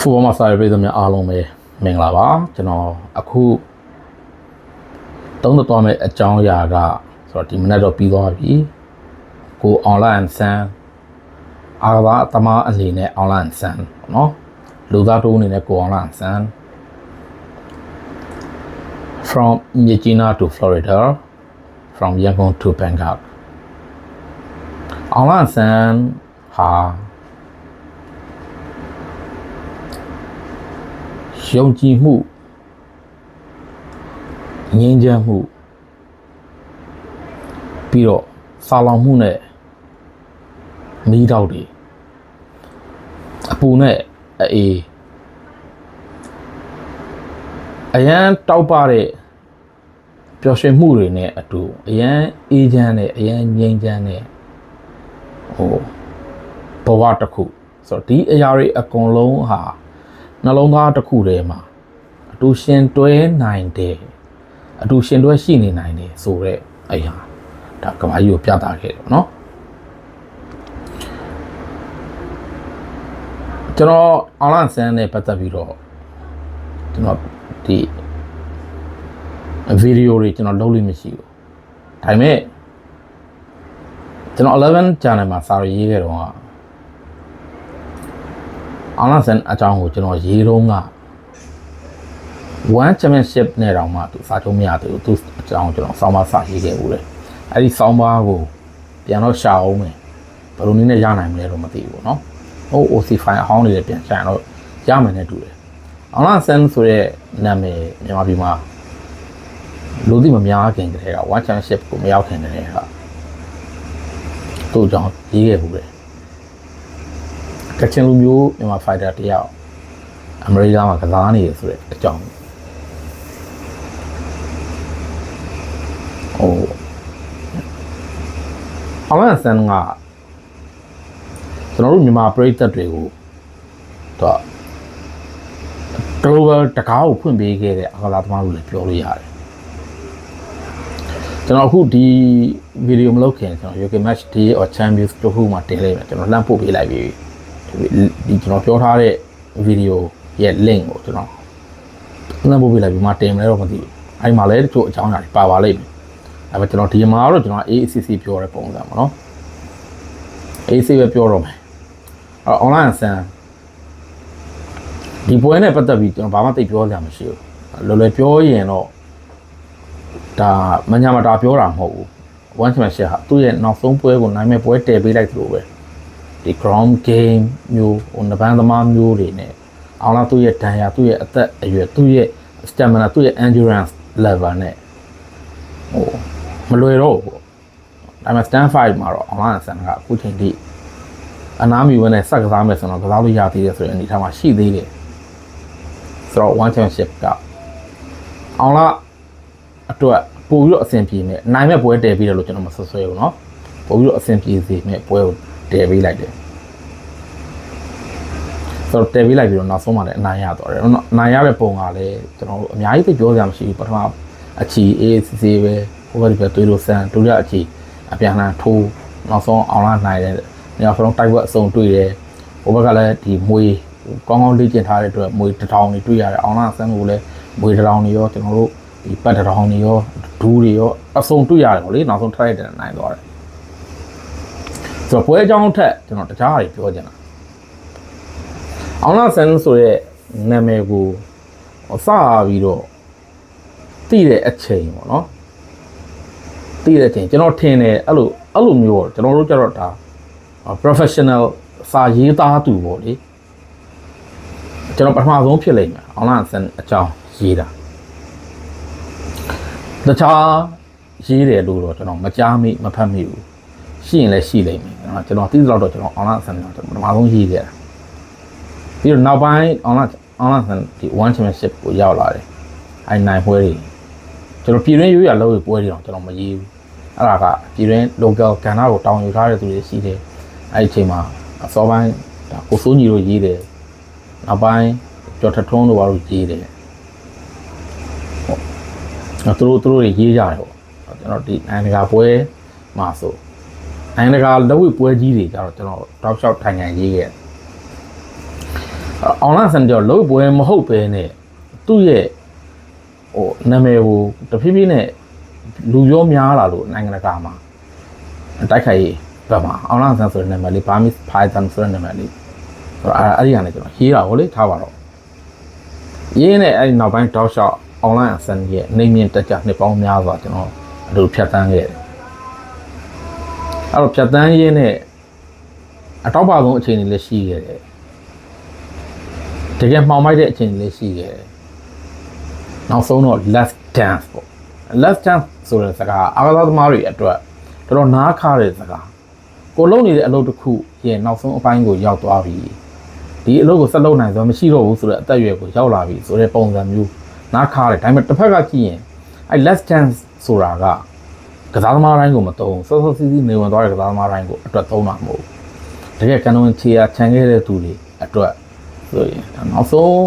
ဖူဘောမှာစာရေးပြည်သူများအားလုံးပဲမင်္ဂလာပါကျွန်တော်အခုသုံးသပ်သွားမယ့်အကြောင်းအရာကဆိုတော့ဒီမနေ့တော့ပြီးသွားပြီကို online ဆန်းအားကစားအသမားအနေနဲ့ online ဆန်းเนาะလူသားတိုးအနေနဲ့ကို online ဆန်း from Regina to Florida from Yangon to Bangkok online ဆန်းဟာ ယုံကြည်မှုငြိမ်းချမ်းမှုပြီးတော့စာလောင်မှုနဲ့မီးတောက်တွေအပူနဲ့အေးအရန်တောက်ပတဲ့ပျော်ရွှင်မှုတွေနဲ့အတူအရန်အေးချမ်းနဲ့အရန်ငြိမ်းချမ်းတဲ့ဟိုဘဝတစ်ခုဆိုတော့ဒီအရာတွေအကုန်လုံးဟာ နှလုံးသားတစ်ခုထဲမှာအတူရှင်တွဲနိုင်တယ်အတူရှင်တွဲရှိနေနိုင်တယ်ဆိုတော့အရာဒါကဘာကြီးကိုပြသခဲ့တယ်เนาะကျွန်တော် online ဆန်းနဲ့ပတ်သက်ပြီးတော့ကျွန်တော်ဒီဗီဒီယိုတွေကျွန်တော်လုပ်လို့မရှိဘူးဒါပေမဲ့ကျွန်တော်11 channel မှာစာရေးခဲ့တော့က အာလန်ဆန်အကြောင်းကိုကျွန်တော်ရေးတော့က1 championship နဲ့တောင်မှသူစာချုပ်မရသေးဘူးသူအကြောင်းကျွန်တော်ဆောင်းပါးစာရေးခဲ့ဦးတယ်အဲ့ဒီဆောင်းပါးကိုပြန်တော့ရှာအောင်မယ်ဘယ်လိုနည်းနဲ့ရနိုင်မလဲတော့မသိဘူးပေါ့နော်ဟို OC file အဟောင်းတွေပြန်ရှာတော့ရမယ်နဲ့တူတယ်အောင်လာဆန်ဆိုတဲ့နာမည်မြန်မာပြည်မှာလူသိမများခင်ကတည်းက one championship ကိုမရောက်ခင်ကတည်းကသူ့အကြောင်းရေးခဲ့ဘူးတယ် ကချင်လူမျိုးမြန်မာဖိုက်တာတယောက်အမေရိကန်မှာကစားနေရဆိုတဲ့အကြောင်းဟိုအလန်ဆန်ကကျွန်တော်တို့မြန်မာပြည်သက်တွေကိုတော့ global တကားကိုဖွင့်ပေးခဲ့တဲ့အကလာသမားလို့လည်းပြောလို့ရတယ်ကျွန်တော်အခုဒီဗီဒီယိုမလုပ်ခင်ကျွန်တော် UK Match Day or Champions တို့ခုမှတင်လိုက်မယ်ကျွန်တော်လှမ်းပို့ပေးလိုက်ပြီ ဒီကျွန်တော်ပြောထားတဲ့ဗီဒီယိုရဲ့ link ကိုကျွန်တော်နှပ်ပို့ပေးလိုက်ပြီးမှတင်မလဲတော့မသိဘူးအဲ့မှာလည်းတချို့အကြောင်းအရာတွေပါပါလိမ့်မယ်အဲ့မှာကျွန်တော်ဒီမှာတော့ကျွန်တော် AACC ပြောတဲ့ပုံစံပေါ့နော် AC ပဲပြောတော့မယ်အဲ့ online ဆန်ဒီပွဲနဲ့ပတ်သက်ပြီးကျွန်တော်ဘာမှသိပြောစရာမရှိဘူးလော်လော်ပြောရင်တော့ဒါမညာမတာပြောတာမဟုတ်ဘူး one championship ဟာသူ့ရဲ့နောက်ဆုံးပွဲကိုနိုင်မဲ့ပွဲတည်ပေးလိုက်သလိုပဲ ဒီ ground game မျိုးဟိုနဘန်းသမားမျိုးတွေနဲ့အောင်လာသူ့ရဲ့ဒဏ်ရာသူ့ရဲ့အသက်အရွယ်သူ့ရဲ့ stamina သူ့ရဲ့ endurance level နဲ့ဟိုမလွယ်တော့ဘူးပေါ့ဒါပေမဲ့ stand fight မှာတော့ online ဆန်ကအခုချိန်ထိအနားမီဝင်နဲ့စက်ကစားမယ်ဆိုတော့ကစားလို့ရသေးတယ်ဆိုရင်အနေထားမှာရှိသေးတယ်ဆိုတော့ one championship ကအောင်လာအတွက်ပို့ပြီးတော့အဆင်ပြေမယ်နိုင်မဲ့ပွဲတည်ပြီးတယ်လို့ကျွန်တော်မဆွဆွဲဘူးเนาะပို့ပြီးတော့အဆင်ပြေစေမဲ့ပွဲကို တည်ပေးလိုက်တယ်ဆိုတော့တည်ပေးလိုက်ပြီးတော့နောက်ဆုံးမှလည်းအနိုင်ရသွားတယ်အနိုင်ရတဲ့ပုံကလည်းကျွန်တော်တို့အများကြီးသိပြောစရာမရှိဘူးပထမအချီ ACC ပဲဟိုဘက်ဒီဘက်တွေးလို့ဆန်ဒုတိယအချီအပြန်လှန်ထိုးနောက်ဆုံးအောင်လာနိုင်တယ်နောက်ဆုံးတိုက်ပွဲအစုံတွေ့တယ်ဟိုဘက်ကလည်းဒီမွေကောင်းကောင်းလေ့ကျင့်ထားတဲ့အတွက်မွေတစ်ထောင်တွေတွေ့ရတယ်အောင်လာဆန်းကိုလည်းမွေတစ်ထောင်တွေရောကျွန်တော်တို့ဒီပတ်တစ်ထောင်တွေရောဒူးတွေရောအစုံတွေ့ရတယ်ပေါ့လေနောက်ဆုံးထိုက်တဲ့နိုင်သွားတယ် ဆိုတော့ပွဲအကြောင်းထက်ကျွန်တော်တခြားတွေပြောချင်တာအောင်လာဆန်ဆိုရဲ့နာမည်ကိုစပြီးတော့တည်တဲ့အချိန်ပေါ့နော်တည်တဲ့အချိန်ကျွန်တော်ထင်တယ်အဲ့လိုအဲ့လိုမျိုးပေါ့ကျွန်တော်တို့ကြတော့ဒါ professional စာရေးသားသူပေါ့လေကျွန်တော်ပထမဆုံးဖြစ်လိမ့်မယ်အောင်လာဆန်အကြောင်းရေးတာတခြားရေးတယ်လို့တော့ကျွန်တော်မကြားမိမဖတ်မိဘူး ရှိရင်လည်းရှိလိမ့်မယ်နော်ကျွန်တော်သိသလောက်တော့ကျွန်တော် online ဆန်တော့ပထမဆုံးရေးခဲ့တာပြီးတော့နောက်ပိုင်း online online ဆန်ဒီ one championship ကိုရောက်လာတယ်အဲနိုင်ပွဲတွေကျွန်တော်ပြည်တွင်းရိုးရလို့ပွဲတွေတော့ကျွန်တော်မရေးဘူးအဲ့ဒါကပြည်တွင်း local ကဏ္ဍကိုတောင်းယူထားတဲ့သူတွေရှိတယ်အဲ့ဒီအချိန်မှာအစောပိုင်းဒါကိုစိုးညီတို့ရေးတယ်နောက်ပိုင်းကျော်ထထုံးတို့ဘာလို့ရေးတယ်ဟုတ်သူတို့သူတို့တွေရေးကြတယ်ပေါ့ကျွန်တော်ဒီနိုင်ငံတကာပွဲမှာဆို နိုင်ငံတကာလက်ဝှေ့ပွဲကြီးတွေကြတော့ကျွန်တော်တောက်လျှောက်ထိုင်ခံရေးခဲ့တယ်အောင်လာဆန်ကြောလို့ပွဲမဟုတ်ပဲနဲ့သူ့ရဲ့ဟိုနာမည်ကိုတဖြည်းဖြည်းနဲ့လူရောများလာလို့နိုင်ငံတကာမှာတိုက်ခိုက်ရေးဘက်မှာအောင်လာဆန်ဆိုတဲ့နာမည်လေးဘာမစ်ဖိုင်တန်ဆိုတဲ့နာမည်လေးဆိုတော့အဲ့အဲ့ဒီကနေကျွန်တော်ရေးတာဟိုလေထားပါတော့ရင်းနဲ့အဲ့ဒီနောက်ပိုင်းတောက်လျှောက်အောင်လာဆန်ရဲ့နေမြင့်တက်ကြနှစ်ပေါင်းများစွာကျွန်တော်အတူဖြတ်တန်းခဲ့တယ် အဲ့တော့ဖြတ်တန်းရင်းနဲ့အတော့ပါဆုံးအခြေအနေလည်းရှိခဲ့တယ်တကယ်မှောင်မိုက်တဲ့အချိန်လေးရှိခဲ့တယ်။နောက်ဆုံးတော့ last dance ပေါ့။ last dance ဆိုတဲ့စကားအားကစားသမားတွေအတွက်တော်တော်နားခါတဲ့စကား။ကိုလုံးနေတဲ့အလုပ်တစ်ခုရဲ့နောက်ဆုံးအပိုင်းကိုရောက်သွားပြီ။ဒီအလုပ်ကိုဆက်လုပ်နိုင်ဆိုမရှိတော့ဘူးဆိုတော့အသက်အရွယ်ကိုရောက်လာပြီဆိုတဲ့ပုံစံမျိုးနားခါတယ်။ဒါပေမဲ့တစ်ဖက်ကကြည့်ရင်အဲ last dance ဆိုတာက ကစားသမားတိုင်းကိုမသုံးဘူးစောစောစီးစီးနေဝင်သွားတဲ့ကစားသမားတိုင်းကိုအတွက်သုံးတာမဟုတ်ဘူး။တကယ်ကန်ဝင်ချီယာခြံခဲ့တဲ့သူတွေအတွက်ဆိုရင်ဒါနောက်ဆုံး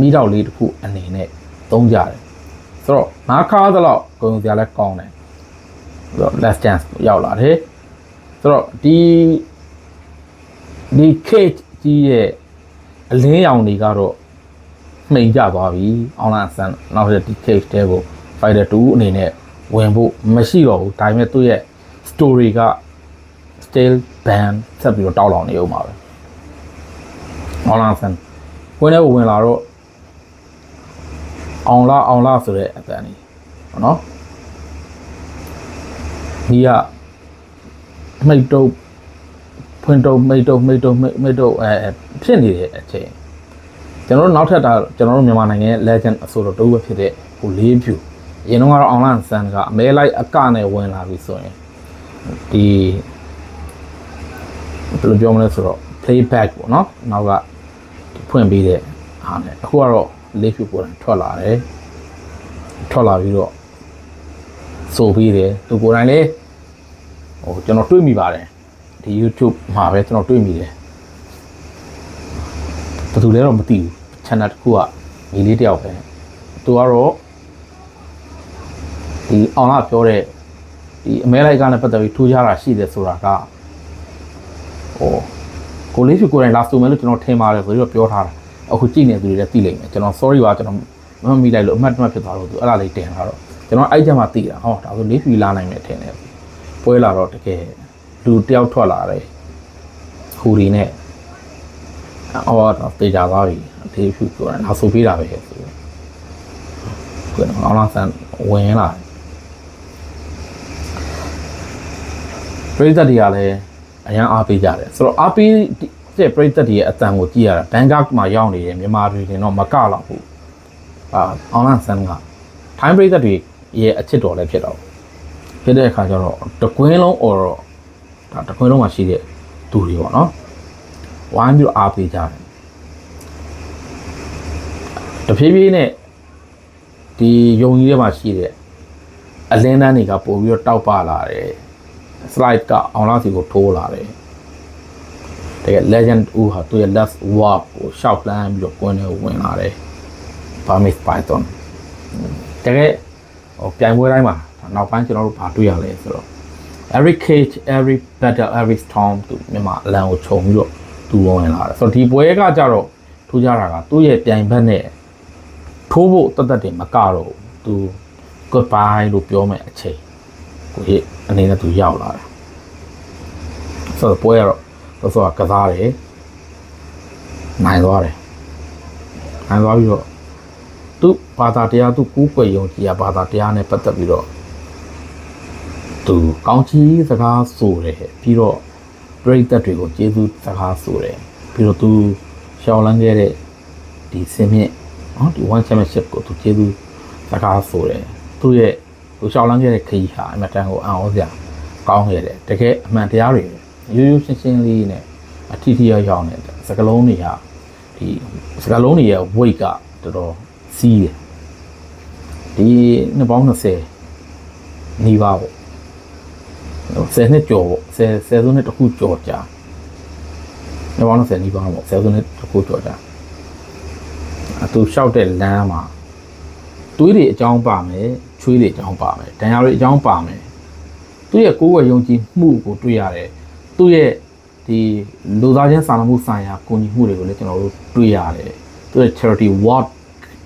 မိတော့လေးတစ်ခုအနေနဲ့သုံးကြတယ်ဆိုတော့ငါးခါသလောက်ကိုယ်စရာလဲကောင်းတယ်ဆိုတော့ last chance ရောက်လာတယ်ဆိုတော့ဒီဒီ cage ကြီးရဲ့အလင်းရောင်တွေကတော့မှိန်ကြသွားပြီ online ဆန်နောက်ထပ်ဒီ cage တဲကို fighter 2အနေနဲ့ ဝင်ဖို့မရှိတော့ဘူးဒါပေမဲ့သူ့ရဲ့ story က still ban ဆက်ပြီးတော့တောက်လောင်နေဦးမှာပဲအောင်လာဆန်ဝင်တဲ့ဝင်လာတော့အောင်လာအောင်လာဆိုတဲ့အတန်ကြီးဟုတ်နော်ဒီကမိတ်တုပ်ဖွင့်တုပ်မိတ်တုပ်မိတ်တုပ်မိတ်တုပ်အဲဖြစ်နေတဲ့အချိန်ကျွန်တော်တို့နောက်ထပ်တာကျွန်တော်တို့မြန်မာနိုင်ငံရဲ့ legend အဆိုတော်တူပဲဖြစ်တဲ့ဟိုလေးဖြူ အရင်တော့ကတော့အောင်လာဆန်ကအမဲလိုက်အကနဲ့ဝင်လာပြီဆိုရင်ဒီဘယ်လိုပြောမလဲဆိုတော့ playback ပေါ့နော်နောက်ကဖွင့်ပေးတဲ့ဟာနဲ့အခုကတော့လေးဖြူကိုယ်တိုင်ထွက်လာတယ်ထွက်လာပြီးတော့ဆိုပြီးတယ်သူကိုယ်တိုင်လည်းဟိုကျွန်တော်တွေ့မိပါတယ်ဒီ YouTube မှာပဲကျွန်တော်တွေ့မိတယ်ဘယ်သူလဲတော့မသိဘူး channel တစ်ခုကမိလေးတယောက်ပဲသူကတော့ ဒီအောင်လာပြောတဲ့ဒီအမဲလိုက်ကနဲ့ပတ်သက်ပြီးထူးခြားတာရှိတယ်ဆိုတာကဟိုကိုလေးဖြူကိုယ်တိုင်လာဆိုမယ်လို့ကျွန်တော်ထင်ပါတယ်ဆိုပြီးတော့ပြောထားတာအခုကြည့်နေသူတွေလည်းသိလိမ့်မယ်ကျွန်တော် sorry ပါကျွန်တော်မမမိလိုက်လို့အမှတ်တမဲ့ဖြစ်သွားလို့သူအဲ့ဒါလေးတင်လာတော့ကျွန်တော်အဲ့ကြမှာသိတာဟောဒါဆိုလေးဖြူလာနိုင်မယ်ထင်တယ်ပွဲလာတော့တကယ်လူတယောက်ထွက်လာတယ်ဟူရီနဲ့အော်တော့တေချာသွားပြီလေးဖြူကိုယ်တိုင်လာဆိုပေးတာပဲဆိုပြီးကိုယ်တော့အောင်လာဆန်ဝင်လာတယ် ပြည်သက်တွေကလည်းအရန်အားပေးကြတယ်ဆိုတော့အားပေးတဲ့ပြည်သက်တွေရဲ့အတန်ကိုကြည့်ရတာဘန်ကောက်မှာရောက်နေတဲ့မြန်မာပြည်တင်တော့မကလောက်ဘူးအာအောင်လာဆန်ကထိုင်းပြည်သက်တွေရဲ့အချစ်တော်လည်းဖြစ်တော့ဖြစ်တဲ့အခါကျတော့တကွင်းလုံး or တော့ဒါတကွင်းလုံးမှာရှိတဲ့သူတွေပေါ့နော်ဝိုင်းပြီးတော့အားပေးကြတယ်တဖြည်းဖြည်းနဲ့ဒီယုံကြီးထဲမှာရှိတဲ့အလင်းတန်းတွေကပို့ပြီးတော့တောက်ပလာတယ် slide ကအောင်လာစီကိုထိုးလာတယ်တကယ် legend ဦးဟာသူရဲ့ last walk ကိုရှောက်လန်းပြီးတော့ကွင်းထဲကိုဝင်လာတယ် Burmese Python တကယ်ဟိုပြိုင်ပွဲတိုင်းမှာနောက်ပိုင်းကျွန်တော်တို့ဘာတွေ့ရလဲဆိုတော့ every cage every battle every storm သူမြန်မာအလံကိုခြုံပြီးတော့သူဝင်လာတယ်ဆိုတော့ဒီပွဲကကြတော့ထူးခြားတာကသူ့ရဲ့ပြိုင်ဘက်နဲ့ထိုးဖို့တသက်တင်မကတော့ဘူးသူ goodbye လို့ပြောမယ်အချိန် ကိုဟိအနေနဲ့သူရောက်လာတာဆိုတော့ပွဲကတော့တော့ဆိုကကစားတယ်နိုင်သွားတယ်နိုင်သွားပြီးတော့သူဘာသာတရားသူကူးကွယ်ယုံကြည်ရဘာသာတရားနဲ့ပတ်သက်ပြီးတော့သူကောင်းချီးစကားဆိုတယ်ပြီးတော့ပရိသတ်တွေကိုကျေးဇူးစကားဆိုတယ်ပြီးတော့သူရှောင်းလန်းခဲ့တဲ့ဒီစင်မြင့်နော်ဒီ one championship ကိုသူကျေးဇူးစကားဆိုတယ်သူ့ရဲ့ သူရှောင်းလန်းခဲ့တဲ့ခရီးဟာအမတန်ကိုအံ့ဩစရာကောင်းခဲ့တယ်တကယ်အမှန်တရားတွေရိုးရိုးရှင်းရှင်းလေးနဲ့အထီးထီးရောက်ရောက်နေစကလုံးတွေဟာဒီစကလုံးတွေရဲ့ weight ကတော်တော်စီးတယ်ဒီနှစ်ပေါင်း20နီးပါးပေါ့10နှစ်ကျော်ပေါ့10 10စုနှစ်တစ်ခုကျော်ကြာနှစ်ပေါင်း20နီးပါးပေါ့10စုနှစ်တစ်ခုကျော်ကြာအတူလျှောက်တဲ့လမ်းမှာသွေးတွေအကြောင်းပါမယ် ချွေးတွေအကြောင်းပါမယ်ဒဏ်ရာတွေအကြောင်းပါမယ်သူ့ရဲ့ကိုယ်ဝယ်ယုံကြည်မှုကိုတွေ့ရတယ်သူ့ရဲ့ဒီလူသားချင်းစာနာမှုဆိုင်ရာကူညီမှုတွေကိုလည်းကျွန်တော်တို့တွေ့ရတယ်သူရဲ့ charity work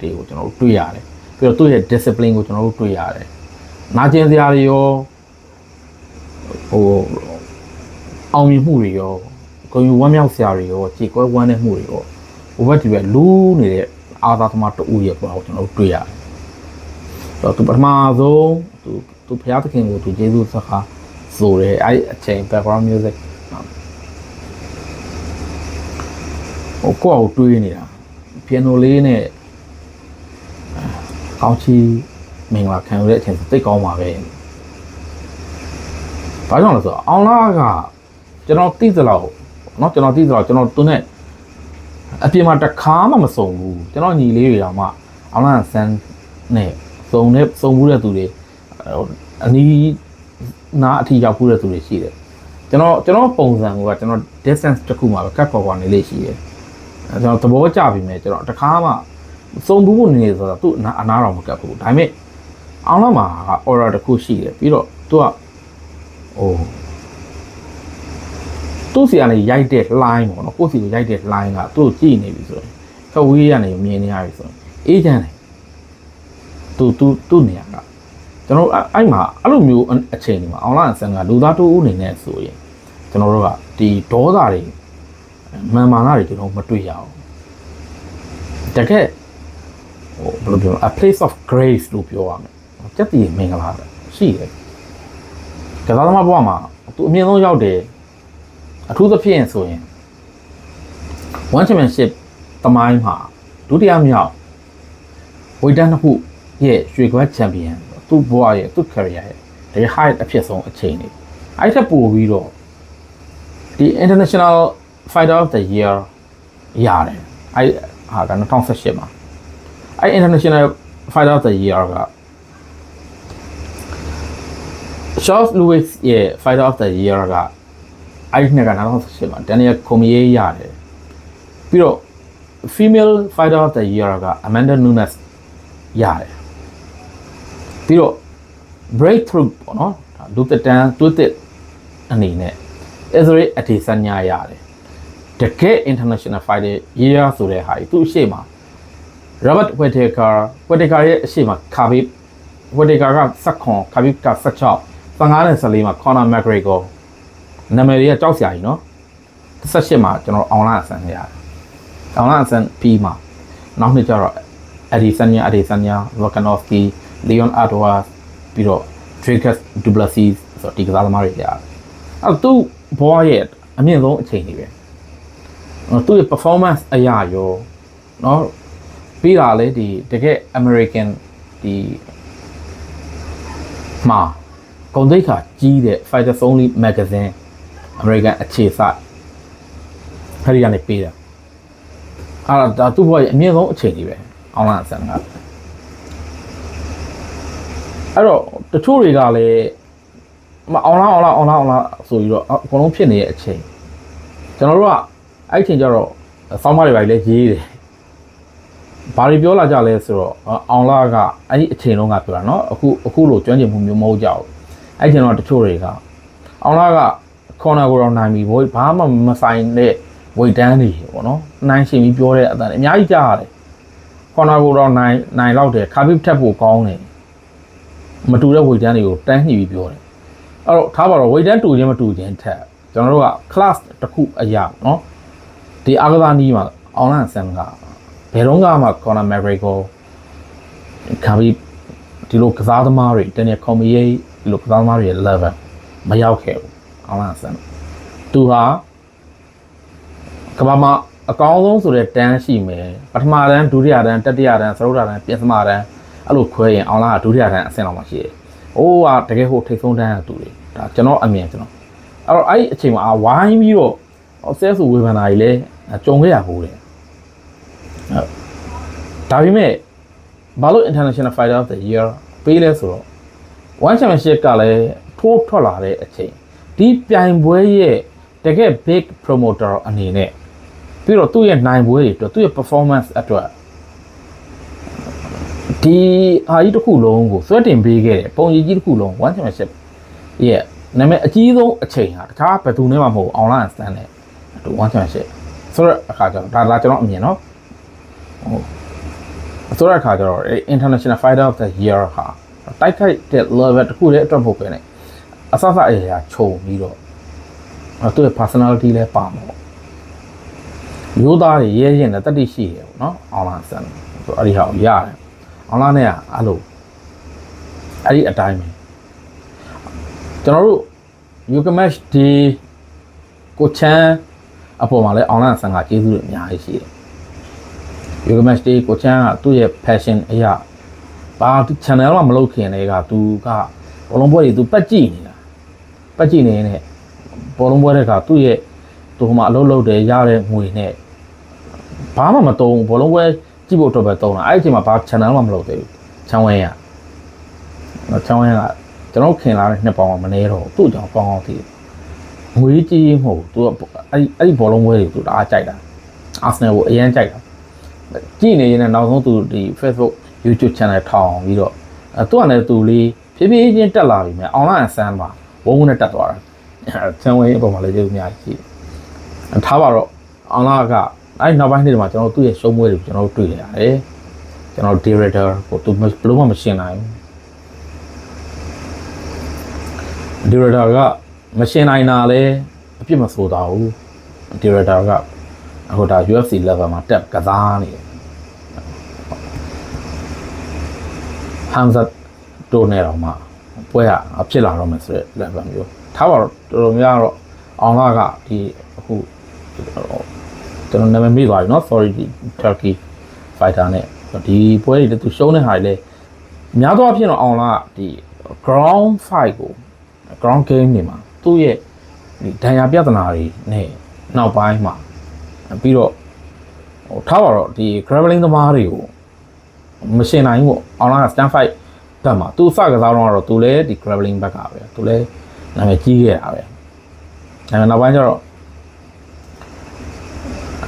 တွေကိုကျွန်တော်တို့တွေ့ရတယ်ပြီးတော့သူ့ရဲ့ discipline ကိုကျွန်တော်တို့တွေ့ရတယ်နာကျင်စရာတွေရောဟိုအောင်မြင်မှုတွေရောကိုယ်ယူဝမ်းမြောက်စရာတွေရောကြေကွဲဝမ်းတဲ့မှုတွေရောဟိုဘက်ဒီဘက်လူးနေတဲ့အာသာသမားတူရဲ့ပေါ့ကျွန်တော်တို့တွေ့ရတယ်ဆို တော့သူပထမဆုံးသူသူဘုရားသခင်ကိုသူယေရှုစကားဆိုတယ်အဲ့အချိန် background music ဟိုကိုယ့်အကိုတွေးနေတာ piano လေးနဲ့ကောင်းချီမင်္ဂလာခံရတဲ့အချိန်သိတ်ကောင်းပါပဲ။ဘာကြောင့်လဲဆိုတော့အောင်လာကကျွန်တော်သိသလောက်เนาะကျွန်တော်သိသလောက်ကျွန်တော်သူနဲ့အပြင်မှာတစ်ခါမှမစုံဘူးကျွန်တော်ညီလေးတွေတောင်မှအောင်လာဆန်းနဲ့ စုံနဲ့စုံဘူးတဲ့သူတွေအနီးနားအထီရောက်ဘူးတဲ့သူတွေရှိတယ်ကျွန်တော်ကျွန်တော်ပုံစံကကျွန်တော် distance တစ်ခုမှာပဲကတ်ပေါ်ပေါ်နေလေးရှိတယ်အဲကျွန်တော်သဘောကျပြီမဲ့ကျွန်တော်တစ်ခါမှစုံဘူးဖို့နေနေဆိုတော့သူ့အနာအနာတော်မကတ်ဘူးဒါပေမဲ့အောင်လာမှာက order တစ်ခုရှိတယ်ပြီးတော့သူကဟိုသူ့စီကနေရိုက်တဲ့ line ပေါ့နော်ကိုယ့်စီကိုရိုက်တဲ့ line ကသူ့ကိုကြည့်နေပြီဆိုရင်ခဝေးကနေမြင်နေရပြီဆိုရင်အေးချမ်းတယ် သူသူသူ့နေရာကကျွန်တော်အဲ့အဲ့မှာအဲ့လိုမျိုးအချိန်ဒီမှာအွန်လိုင်းဆန်ကလူသားတူဦးအနေနဲ့ဆိုရင်ကျွန်တော်တို့ကဒီဒေါသတွေမာမာနာတွေကျွန်တော်မတွေ့ရအောင်တကယ်ဟိုဘယ်လိုပြော a place of grace လို့ပြောရမယ်စက်တည်မင်္ဂလာရှိတယ်ကစားသမားဘဝမှာသူအမြင့်ဆုံးရောက်တယ်အထူးသဖြင့်ဆိုရင် one championship တမိုင်းမှာဒုတိယမြောက်ဝိတန်းတစ်ခု ရဲ့ရွှေကွက်ချန်ပီယံသူ့ဘဝရဲ့သူ့ career ရဲ့တကယ် high အဖြစ်ဆုံးအချိန်တွေအဲ့ထက်ပိုပြီးတော့ဒီ international fighter of the year ရတယ်အဲ့ဟာက2018မှာအဲ့ international fighter of the year က Charles Lewis ရဲ့ fighter of the year ကအဲ့ဒီနှစ်က2018မှာ Daniel Cormier ရတယ်ပြီးတော့ female fighter of the year က Amanda Nunes ရတယ် ပြီးတော့ breakthrough ပေါ့နော်လူသက်တမ်းသွေးသက်အနေနဲ့ Israel အထေဆညာရတယ်တကယ် international fighter ရေးရဆိုတဲ့ဟာကြီးသူ့အရှိမ Robert Whittaker Whittaker ရဲ့အရှိမ Khabib Whittaker က16 Khabib က16 15နဲ့14မှာ Conor McGregor နာမည်တွေကကြောက်စရာကြီးနော်18မှာကျွန်တော်အောင်လာအဆန်ရတယ်အောင်လာအဆန်ပြီးမှာနောက်နှစ်ကျတော့အဒီဆန်ညာအဒီဆန်ညာ Volkanovski Leon Edwards ပြီးတော့ Dricus Duplessis ဆိုတော့ဒီကစားသမားတွေရတယ်အဲ့တော့သူ့ဘဝရဲ့အမြင့်ဆုံးအချိန်တွေပဲအဲ့တော့သူ့ရဲ့ performance အရာရောเนาะပြီးတာလေဒီတကယ် American ဒီမှာဂုံတိတ်ခါကြီးတဲ့ Fighter Only Magazine American အခြေစိုက်ခရီးကနေပေးတာအဲ့ဒါသူ့ဘဝရဲ့အမြင့်ဆုံးအချိန်တွေပဲအောင်လာဆန်က အဲ့တော့တချို့တွေကလည်းမအောင်လာအောင်လာအောင်လာအောင်လာဆိုပြီးတော့အကုန်လုံးဖြစ်နေတဲ့အချိန်ကျွန်တော်တို့ကအဲ့အချိန်ကျတော့စောင်းမတွေပါလေရေးတယ်ဘာတွေပြောလာကြလဲဆိုတော့အောင်လာကအဲ့ဒီအချိန်လုံးကပြောတာเนาะအခုအခုလိုကျွမ်းကျင်မှုမျိုးမဟုတ်ကြဘူးအဲ့ချိန်တော့တချို့တွေကအောင်လာကခေါ်နာကိုတော့နိုင်ပြီဘို့ဘာမှမဆိုင်တဲ့ဝိတ်တန်းတွေပေါ့နော်နိုင်ရှင်ပြီးပြောတဲ့အတန်အများကြီးကြားရတယ်ခေါ်နာကိုတော့နိုင်နိုင်လောက်တယ်ခါဘစ်ထက်ဖို့ကောင်းတယ် မတူတဲ့ဝိတ်တန်းတွေကိုတန်းညှိပြီးပြောတယ်အဲ့တော့ထားပါတော့ဝိတ်တန်းတူခြင်းမတူခြင်းထက်ကျွန်တော်တို့က class တစ်ခုအရာနော်ဒီအာကစားနီးမှာ online ဆန်ကဘယ်တော့မှ Conor McGregor ခါဘစ်ဒီလိုကစားသမားတွေတကယ် comedy ဒီလိုကစားသမားတွေရဲ့ level မရောက်ခဲ့ဘူးအောင်လာဆန်သူဟာကမ္ဘာမှာအကောင်းဆုံးဆိုတဲ့တန်းရှိမယ်ပထမတန်းဒုတိယတန်းတတိယတန်းသရုပ်တန်းပြင်စမတန်း အဲ့လိုခွဲရင်အောင်လာကဒုတိယတန်းအဆင့်လောက်မှရှိတယ်။အိုးကတကယ်ဟိုထိတ်ဆုံးတန်းကသူတွေဒါကျွန်တော်အမြင်ကျွန်တော်အဲ့တော့အဲ့ဒီအချိန်မှာဝိုင်းပြီးတော့ဆဲဆူဝေဖန်တာကြီးလဲကြုံခဲ့ရဟိုးတယ်ဟုတ်ဒါပေမဲ့ဘာလို့ international fighter of the year ပေးလဲဆိုတော့ one championship ကလည်းထိုးထွက်လာတဲ့အချိန်ဒီပြိုင်ပွဲရဲ့တကယ် big promoter အနေနဲ့ပြီးတော့သူ့ရဲ့နိုင်ပွဲတွေအတွက်သူ့ရဲ့ performance အတွက် ဒီဟာကြီးတစ်ခုလုံးကိုဆွဲတင်ပေးခဲ့တယ်ပုံကြီးကြီးတစ်ခုလုံး one championship ရဲ့နာမည်အကြီးဆုံးအချိန်ဟာတခြားဘယ်သူနဲ့မှမဟုတ်ဘူး online stand နဲ့အတူ one championship ဆိုတော့အခါကျတော့ဒါဒါကျွန်တော်အမြင်နော်ဟုတ်ဆိုတော့အခါကျတော့အဲ international fighter of the year ဟာတိုက်ခိုက်တဲ့ level တစ်ခုတည်းအတွက်မဟုတ်ပဲねအဆအဆအရာခြုံပြီးတော့အဲသူ့ရဲ့ personality လည်းပါမှာပေါ့မျိုးသားတွေရဲရင်လည်းတတိရှိတယ်ပေါ့နော် online stand ဆိုတော့အဲ့ဒီဟာကိုရတယ် online နဲ့ကအဲ့လိုအဲ့ဒီအတိုင်းပဲကျွန်တော်တို့ Yoga Match ဒီကိုချမ်းအပေါ်မှာလည်း online ဆန်ကကျေးဇူးတွေအများကြီးရှိတယ် Yoga Match ဒီကိုချမ်းကသူ့ရဲ့ passion အရာဘာသူ channel မှမလုပ်ခင်တည်းကသူကဘောလုံးပွဲတွေသူပတ်ကြည့်နေတာပတ်ကြည့်နေနေဘောလုံးပွဲတွေကသူ့ရဲ့သူဟိုမှာအလုပ်လုပ်တယ်ရတဲ့ငွေနဲ့ဘာမှမတုံးဘောလုံးပွဲ ကြည့်ဖို့အတွက်ပဲတုံးတာအဲ့ဒီအချိန်မှာဘာ channel မှမလုပ်သေးဘူးချမ်းဝဲရချမ်းဝဲကကျွန်တော်ခင်လာတဲ့နှစ်ပေါင်းကမနေတော့သူ့ကြောင့်ပေါင်းအောင်တည်ငွေကြီးမဟုတ်သူကအဲ့ဒီအဲ့ဒီဘောလုံးပွဲတွေသူတအားကြိုက်တာအာဆနယ်ကိုအရင်ကြိုက်တာကြည့်နေရင်လည်းနောက်ဆုံးသူဒီ Facebook YouTube channel ထောင်ပြီးတော့အဲသူကလည်းသူလေးဖြည်းဖြည်းချင်းတက်လာပြီမြဲ online အစမ်းပါဝုန်းဝုန်းနဲ့တက်သွားတာချမ်းဝဲအပေါ်မှာလည်းကျေးဇူးများကြီးရှိထားပါတော့ online က အဲ့နောက်ပိုင်းနေ့တွေမှာကျွန်တော်တို့သူ့ရဲ့ရှုံးပွဲတွေကိုကျွန်တော်တို့တွေ့နေရတယ်ကျွန်တော် director ကိုသူဘယ်လိုမှမရှင်းနိုင်ဘူး director ကမရှင်းနိုင်တာလဲအပြစ်မဆိုတာဘူး director ကအခုဒါ UFC level မှာတက်ကစားနေတယ်ဟမ်ဇတ်တိုနေတော့မှပွဲကအဖြစ်လာတော့မယ်ဆိုတဲ့ level မျိုးထားပါတော့တော်တော်များတော့အောင်လာကဒီအခု ကျွန်တော်နာမည်မေ့သွားပြီเนาะ sorry ဒီ Turkey fighter နဲ့ဒီပွဲတွေလည်းသူရှုံးတဲ့ဟာတွေလည်းများသောအားဖြင့်တော့အောင်လာကဒီ ground fight ကို ground game တွေမှာသူ့ရဲ့ဒီဒဏ်ရာပြဿနာတွေနဲ့နောက်ပိုင်းမှာပြီးတော့ဟိုထားပါတော့ဒီ grappling သမားတွေကိုမရှင်းနိုင်ဘူးပေါ့ online က stand fight ဘက်မှာသူစကစားတော့တော့သူလည်းဒီ grappling ဘက်ကပဲသူလည်းနာမည်ကြီးခဲ့တာပဲအဲနောက်ပိုင်းကျတော့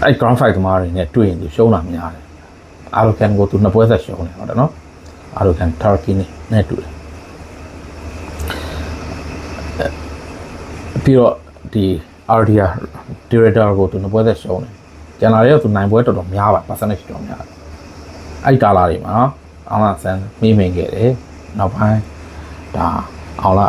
အဲ့ ground fight သမားတွေနဲ့တွေ့ရင်သူရှုံးတာများတယ်အာရိုကန်ကိုသူနှစ်ပွဲဆက်ရှုံးတယ်ဟုတ်တယ်နော်အာရိုကန် Turkey နဲ့နဲ့တွေ့တယ်ပြီးတော့ဒီ RDR director ကိုသူနှစ်ပွဲသက်ရှုံးတယ်ကျန်လာတဲ့သူနိုင်ပွဲတော်တော်များပါ percentage တော်များတယ်အဲ့ဒီကာလာတွေမှာနော်အောင်လာဆန်မိမိန်ခဲ့တယ်နောက်ပိုင်းဒါအောင်လာ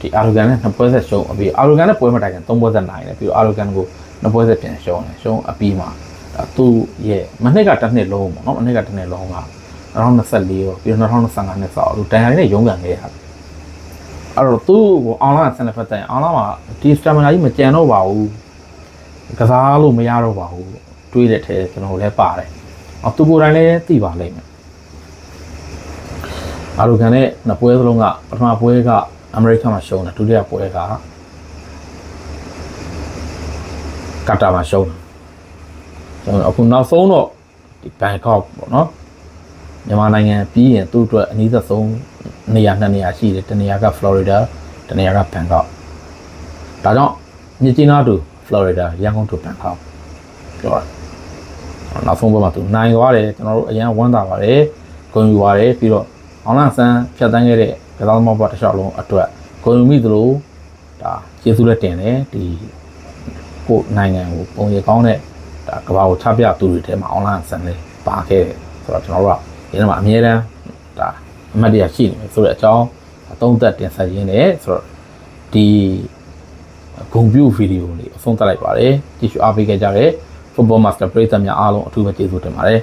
ဒီ arrogant နဲ့နှစ်ပွဲသက်ရှုံးအပြီး arrogant နဲ့ပွဲမတိုင်ခင်သုံးပွဲသက်နိုင်တယ်ပြီးတော့ arrogant ကို နှစ်ပွဲသက်ပြန်ရှုံးတယ်ရှုံးအပြီးမှာဒါသူ့ရဲ့မနှစ်ကတစ်နှစ်လုံးပေါ့နော်မနှစ်ကတစ်နှစ်လုံးက2024ရောပြီးတော့2025နှစ်ဆောက်သူတန်ရာနဲ့ရုံးကန်ခဲ့ရတယ်အဲ့တော့သူ့ကိုအောင်လာဆန်တဲ့ဖက်တိုင်အောင်လာမှာဒီ stamina ကြီးမကြံတော့ပါဘူးကစားလို့မရတော့ပါဘူးတွေးတဲ့ထဲကျွန်တော်လည်းပါတယ်အော်သူကိုယ်တိုင်လည်းသိပါလိမ့်မယ်အာရူကန်နဲ့နှစ်ပွဲစလုံးကပထမပွဲကအမေရိကန်မှာရှုံးတယ်ဒုတိယပွဲက ကာတာမှာရှုံးတယ်ကျွန်တော်အခုနောက်ဆုံးတော့ဒီဘန်ကောက်ပေါ့နော်မြန်မာနိုင်ငံပြီးရင်သူ့အတွက်အနည်းဆုံးနေရာနှစ်နေရာရှိတယ်တနေရာက Florida တနေရာကဘန်ကောက်ဒါကြောင့်မြစ်ကြီးနားတူ Florida ရန်ကုန်တူဘန်ကောက်ပြောတာနောက်ဆုံးဘက်မှာသူနိုင်သွားတယ်ကျွန်တော်တို့အရန်ဝမ်းသာပါတယ်ဂုဏ်ယူပါတယ်ပြီးတော့အောင်လဆန်းဖြတ်တန်းခဲ့တဲ့ကစားသမားဘတ်တစ်လျှောက်လုံးအတွက်ဂုဏ်ယူမိသလိုဒါကျေးဇူးလက်တင်တယ်ဒီ ကိုနိုင်ငံကိုပုံရကောင်းတဲ့ဒါကဘာကိုချပြသူတွေထဲမှာအောင်လဆန်းလေးပါခဲ့တယ်ဆိုတော့ကျွန်တော်တို့ကဒီနေ့မှာအမြဲတမ်းဒါအမှတ်တရရှိနေတယ်ဆိုတဲ့အကြောင်းအသုံးသက်တင်ဆက်ရင်းနဲ့ဆိုတော့ဒီဂုံပြူဗီဒီယိုလေးအဆုံးသတ်လိုက်ပါတယ်ကြည့်ရှုအားပေးခဲ့ကြတဲ့ Football Master ပရိသတ်များအားလုံးအထူးပဲကျေးဇူးတင်ပါတယ်